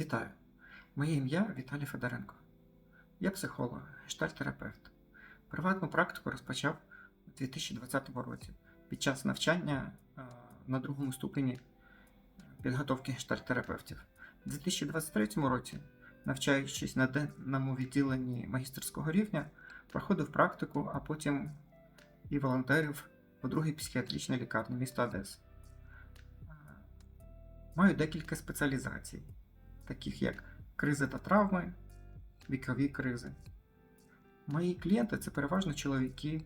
Вітаю! Моє ім'я Віталій Федоренко. Я психолог, гештальтерапевт. Приватну практику розпочав у 2020 році під час навчання е, на другому ступені підготовки гештальтерапевтів. У 2023 році, навчаючись на денному відділенні магістерського рівня, проходив практику, а потім і волонтерів у другій психіатричній лікарні міста Одеси. Е, Маю декілька спеціалізацій таких як кризи та травми, вікові кризи. Мої клієнти це переважно чоловіки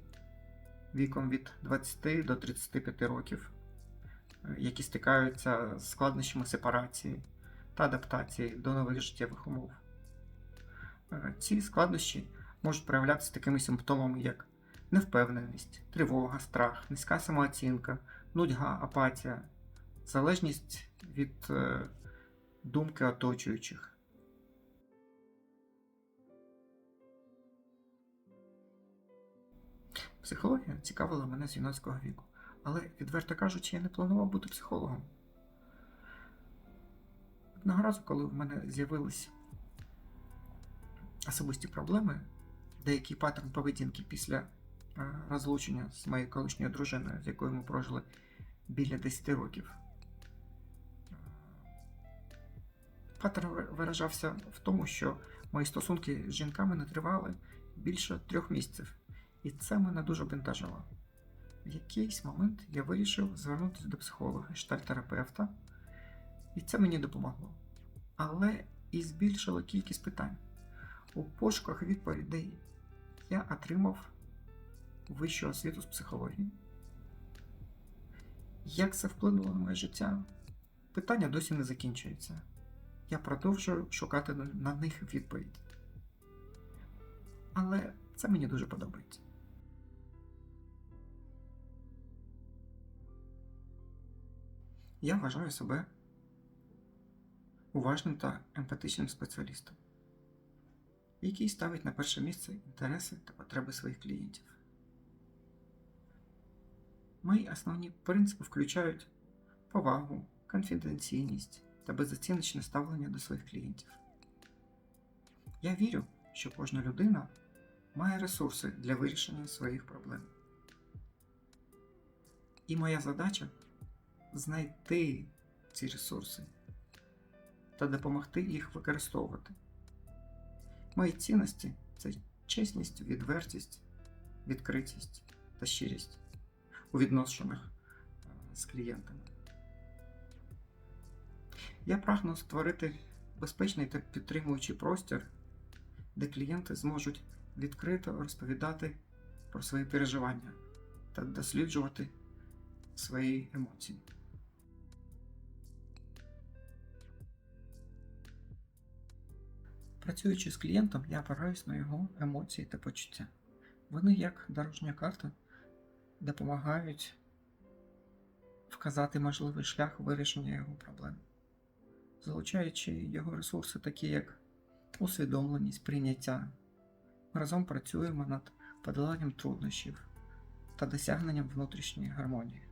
віком від 20 до 35 років, е, які стикаються з складнощами сепарації та адаптації до нових життєвих умов. Е, Ці складнощі можуть проявлятися такими симптомами, як невпевненість, тривога, страх, низька самооцінка, нудьга, апатія, залежність від е, думки оточуючих. Психологія цікавила мене з юнацького віку, але, відверто кажучи, я не планував бути психологом. Одного разу, коли в мене з'явились особисті проблеми, деякий паттерн поведінки після е, розлучення з моєю колишньою дружиною, з якою ми прожили біля 10 років. Паттерн виражався в тому, що мої стосунки з жінками не тривали більше трьох місяців, і це мене дуже бентажило. В якийсь момент я вирішив звернутися до психолога, штальтерапевта, і це мені допомогло. Але і збільшило кількість питань. У пошуках відповідей я отримав вищу освіту з психології. Як це вплинуло на моє життя? Питання досі не закінчується я продовжую шукати на- них відповідь. Але це мені дуже подобається. Я вважаю себе уважним та емпатичним спеціалістом, який ставить на перше місце інтереси та потреби своїх клієнтів. Мої основні принципи включають повагу, конфіденційність та безоціночне ставлення до своїх клієнтів. Я вірю, що кожна людина має ресурси для вирішення своїх проблем. І моя задача знайти ці ресурси та допомогти їх використовувати. Мої цінності це чесність, відвертість, відкритість та щирість у відношеннях е, з клієнтами. Я прагну створити безпечний та підтримуючий простір, де клієнти зможуть відкрито розповідати про свої переживання та досліджувати свої емоції. Працюючи з клієнтом, я опираюсь на його емоції та почуття. Вони, як дорожня карта, допомагають вказати можливий шлях вирішення його проблем залучаючи його ресурси, такі як усвідомленість, прийняття. Ми разом працюємо над подоланням труднощів та досягненням внутрішньої гармонії.